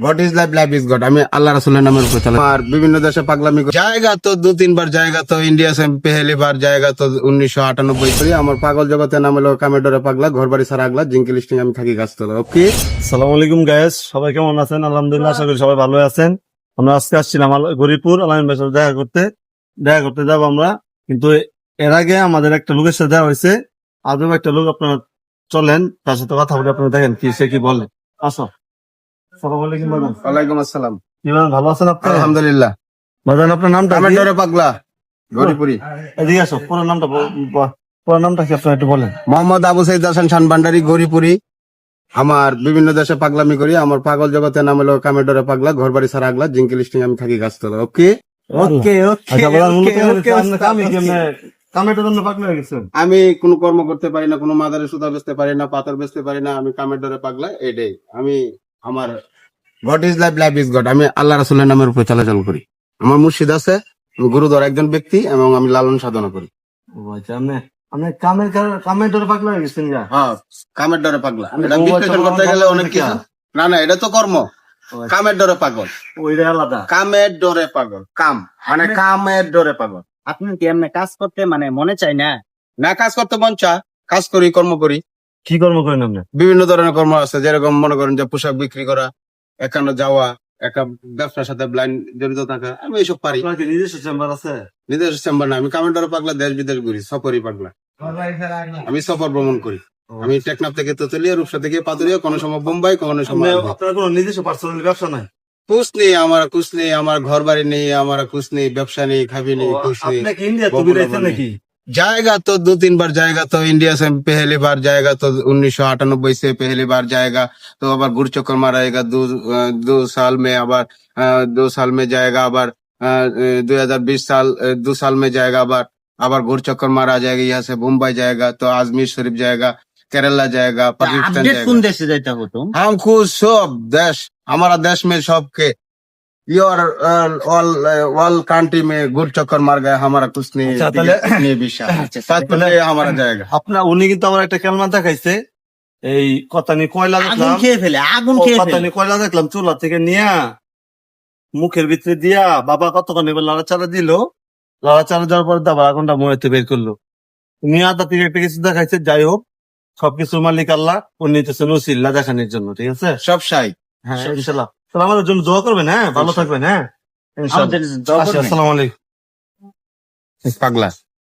Is life is আমি আল্লাহ আর বিভিন্ন দেশে পেহেলি বার জায়গা তো উনিশশো আটানব্বই। আমার পাগল পাগলা আমি ওকে সালাম আলাইকুম সবাই কেমন আছেন? সবাই ভালো আছেন। আমরা আসছিলাম গরিপুর দেখা করতে। দেখা করতে যাব আমরা। কিন্তু এর আগে আমাদের একটা লোকের সাথে দেখা হয়েছে। আদৌ একটা লোক আপনার চলেন, তার সাথে কথা বলে, আপনারা দেখেন কি সে কি বলে। আসো। ওয়ালাইকুম আসসালাম। কি বলেন, ভালো আছেন আপনি আলহামদুলিল্লাহ। বাদান আপনার নামটা কি? পাগলা গরিপুরি। এদিকে আসো পুরো নামটা ব- ব- পুরো নামটা কি আপনারা একটু বলেন? মোহাম্মদ আবু সাইদ হাসান শান ভান্ডারি গরিপুরি। আমার বিভিন্ন দেশে পাগলামি করি আমার পাগল জগতের নাম হলো কামেডোরে পাগলা ঘর বাড়ি সারা আগলা জিঙ্কি লিস্টিং আমি থাকি গাছতলা ওকে? ওকে আচ্ছা হয়ে আমি কোনো কর্ম করতে পারি না কোনো মাদারে সুতা বেচতে পারি না পাথর বেচতে পারি না আমি কামের ডরে পাগলা এটাই। আমি আমার god is life life is god আমি আল্লাহ রাসুলের নামের উপর চলাচল করি। আমার মুর্শিদ আছে গুরুদর একজন ব্যক্তি এবং আমি লালন সাধনা করি। আচ্ছা আপনি আপনি কামের কামের ডরে পাগল হয়ে গেছেন হ্যাঁ কামের ডরে পাগলা। এটা বিশ্লেষণ করতে গেলে অনেক কিছু। না না এটা তো কর্ম। আচ্ছা। কামের ডরে পাগল। ওইটা আলাদা। কামের ডরে পাগল। কাম মানে কামের ডরে পাগল। আপনি কি এমনি কাজ করতে মানে মনে চাই না? না কাজ করতে মন চা কাজ করি কর্ম করি। কি কর্ম করেন আপনি? বিভিন্ন ধরনের কর্ম আছে যেরকম মনে করেন যে পোশাক বিক্রি করা একান্ন যাওয়া একটা ব্যবসার সাথে ব্লাইন্ড জড়িত থাকা আমি এইসব পারি। নিজস্ব চেম্বার আছে? নিজস্ব চেম্বার না আমি কামেন্ডার পাগলা দেশ বিদেশ ঘুরি সফরই পাগলা। আমি সফর ভ্রমণ করি। আমি টেকনাফ থেকে তেতুলিয়া রূপসা থেকে পাতুরিয়া কোনো সময় বোম্বাই কোনো সময় আপনি- আপনার কোনো নিজস্ব পার্সোনাল ব্যবসা নাই? কুছ নেই আমার কুছ নেই আমার ঘর বাড়ি নেই আমার কুছ নেই ব্যবসা নেই খাবি নেই কুছ নেই। আপনি কি ইন্ডিয়া তো বকুল নাকি? जाएगा तो दो तीन बार जाएगा तो इंडिया से पहली बार जाएगा तो उन्नीस सौ अट्ठानबे से पहली बार जाएगा तो अबर गुड़ चक्कर मारेगा दो अ, दो साल में अबर अ, दो साल में जाएगा अबर दो हजार बीस साल अ, दो साल में जाएगा अबर अबर घुड़ चक्कर मारा जाएगा यहाँ से मुंबई जाएगा तो आजमीर शरीफ जाएगा केरला जाएगा पाकिस्तान আপডেট কোন जाएगा দেশে যাইতে হতো हम खुद सब देश हमारा देश में सब के योर ऑल ऑल कंट्री में गुड़ चक्कर मार गया हमारा कुछ नहीं अच्छा, ताहले- कुछ नहीं विषय साथ में हमारा जाएगा আপনার উনি কিন্তু আমার একটা কেলমা দেখাইছে এই কথানি কয়লা আগুন দেখলাম খেয়ে ফেলে আগুন ও খেয়ে ফেলে কথানি কয়লা দেখলাম চুলা থেকে নিয়া মুখের ভিতরে দিয়া বাবা কতক্ষণ এবার লড়াচাড়া দিল লড়াচাড়া দেওয়ার পর আবার আগুনটা মরেতে বের করলো নিয়ে আদা থেকে একটা কিছু দেখাইছে যাই হোক সবকিছুর মালিক আল্লাহ ও নিতেছেন উসিল্লা দেখানোর জন্য ঠিক আছে सब शाही হ্যাঁ ইনশাল্লাহ তাহলে আমাদের জন্য দোয়া করবেন হ্যাঁ? ভালো থাকবেন হ্যাঁ? আসসালামালাইকুম পাগলা।